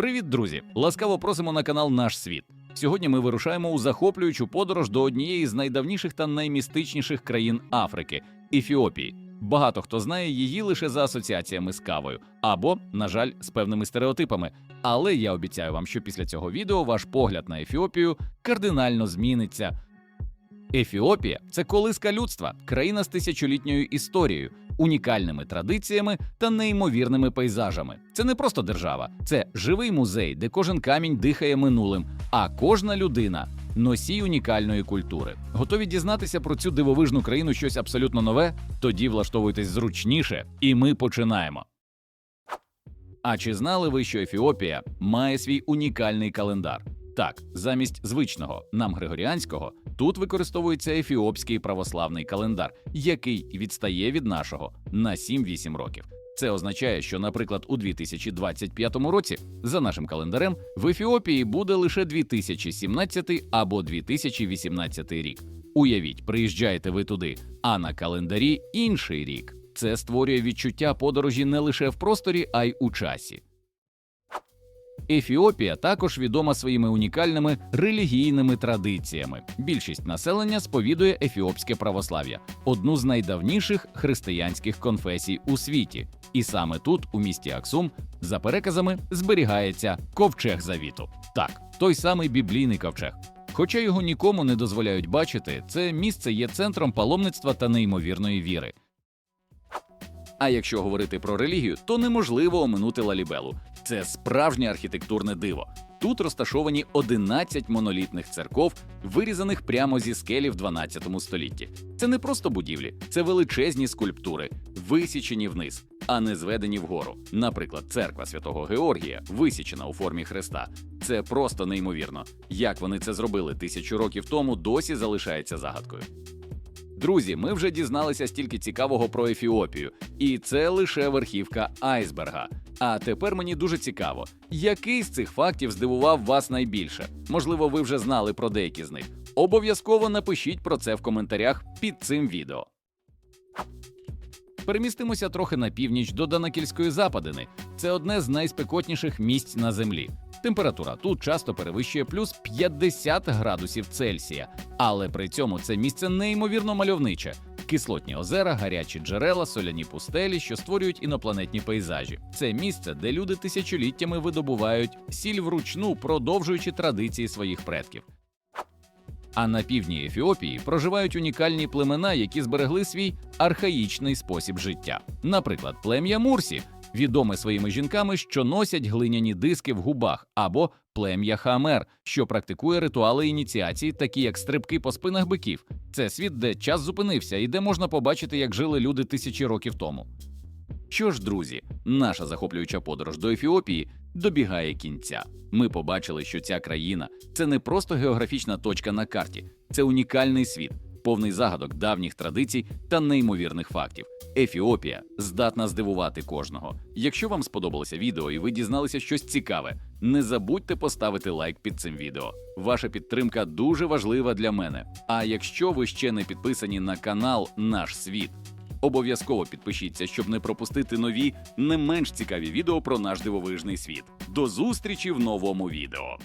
Привіт, друзі! Ласкаво просимо на канал Наш Світ. Сьогодні ми вирушаємо у захоплюючу подорож до однієї з найдавніших та наймістичніших країн Африки Ефіопії. Багато хто знає її лише за асоціаціями з кавою або, на жаль, з певними стереотипами. Але я обіцяю вам, що після цього відео ваш погляд на Ефіопію кардинально зміниться. Ефіопія це колиска людства, країна з тисячолітньою історією, унікальними традиціями та неймовірними пейзажами. Це не просто держава, це живий музей, де кожен камінь дихає минулим, а кожна людина носій унікальної культури. Готові дізнатися про цю дивовижну країну щось абсолютно нове? Тоді влаштовуйтесь зручніше, і ми починаємо. А чи знали ви, що Ефіопія має свій унікальний календар? Так, замість звичного нам григоріанського тут використовується ефіопський православний календар, який відстає від нашого на 7-8 років. Це означає, що, наприклад, у 2025 році, за нашим календарем, в Ефіопії буде лише 2017 або 2018 рік. Уявіть, приїжджаєте ви туди, а на календарі інший рік. Це створює відчуття подорожі не лише в просторі, а й у часі. Ефіопія також відома своїми унікальними релігійними традиціями. Більшість населення сповідує ефіопське православ'я, одну з найдавніших християнських конфесій у світі. І саме тут, у місті Аксум, за переказами зберігається ковчег завіту. Так, той самий біблійний ковчег. Хоча його нікому не дозволяють бачити, це місце є центром паломництва та неймовірної віри. А якщо говорити про релігію, то неможливо оминути Лалібелу. Це справжнє архітектурне диво. Тут розташовані 11 монолітних церков, вирізаних прямо зі скелі в 12 столітті. Це не просто будівлі, це величезні скульптури, висічені вниз, а не зведені вгору. Наприклад, церква святого Георгія, висічена у формі хреста. Це просто неймовірно. Як вони це зробили тисячу років тому, досі залишається загадкою. Друзі, ми вже дізналися стільки цікавого про Ефіопію, і це лише верхівка айсберга. А тепер мені дуже цікаво, який з цих фактів здивував вас найбільше? Можливо, ви вже знали про деякі з них. Обов'язково напишіть про це в коментарях під цим відео. Перемістимося трохи на північ до Данакільської западини. Це одне з найспекотніших місць на землі. Температура тут часто перевищує плюс 50 градусів Цельсія, але при цьому це місце неймовірно мальовниче. Кислотні озера, гарячі джерела, соляні пустелі, що створюють інопланетні пейзажі. Це місце, де люди тисячоліттями видобувають сіль вручну, продовжуючи традиції своїх предків. А на півдні Ефіопії проживають унікальні племена, які зберегли свій архаїчний спосіб життя. Наприклад, плем'я Мурсі, відоме своїми жінками, що носять глиняні диски в губах, або плем'я Хамер, що практикує ритуали ініціації, такі як стрибки по спинах биків. Це світ, де час зупинився і де можна побачити, як жили люди тисячі років тому. Що ж, друзі, наша захоплююча подорож до Ефіопії добігає кінця. Ми побачили, що ця країна це не просто географічна точка на карті, це унікальний світ, повний загадок давніх традицій та неймовірних фактів. Ефіопія здатна здивувати кожного. Якщо вам сподобалося відео і ви дізналися щось цікаве, не забудьте поставити лайк під цим відео. Ваша підтримка дуже важлива для мене. А якщо ви ще не підписані на канал Наш Світ, Обов'язково підпишіться, щоб не пропустити нові, не менш цікаві відео про наш дивовижний світ. До зустрічі в новому відео.